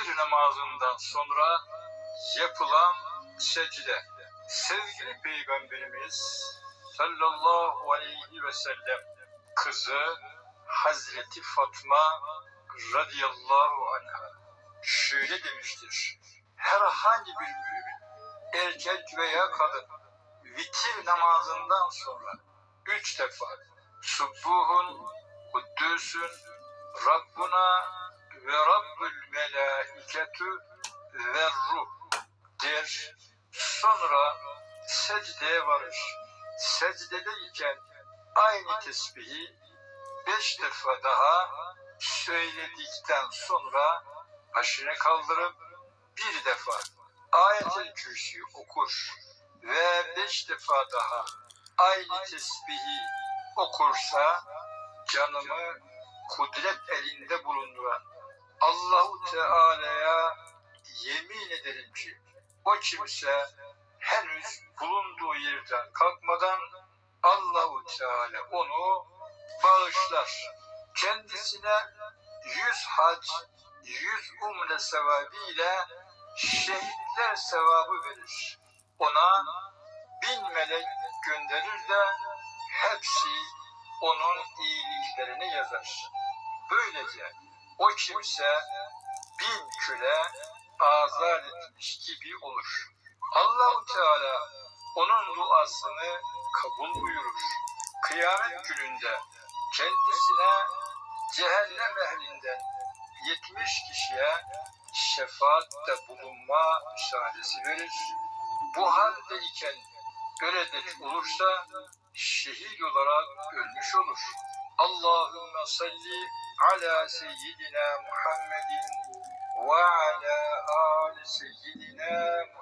namazından sonra yapılan secde. Sevgili Peygamberimiz sallallahu aleyhi ve sellem kızı Hazreti Fatma radıyallahu anha şöyle demiştir. Herhangi bir mümin erkek veya kadın vitir namazından sonra üç defa Subbuhun, Kuddüsün, Rabbuna ve Rabbül Melaiketu ve Ruh der. Sonra secdeye varır. Secdedeyken aynı tesbihi beş defa daha söyledikten sonra başını kaldırıp bir defa ayet-el kürsü okur ve beş defa daha aynı tesbihi okursa canımı kudret elinde bulunduran Allahu Teala'ya yemin ederim ki o kimse henüz bulunduğu yerden kalkmadan Allahu Teala onu bağışlar. Kendisine yüz hac, yüz umre sevabı ile şehitler sevabı verir. Ona bin melek gönderir de hepsi onun iyiliklerini yazar. Böylece o kimse bin küle azat etmiş gibi olur. Allahu Teala onun duasını kabul buyurur. Kıyamet gününde kendisine cehennem ehlinden 70 kişiye şefaatte bulunma müsaadesi verir. Bu halde iken öyle olursa şehit olarak ölmüş olur. Allahümme salli ala seyyidina Muhammedin ve ala ali seyyidina Muhammed.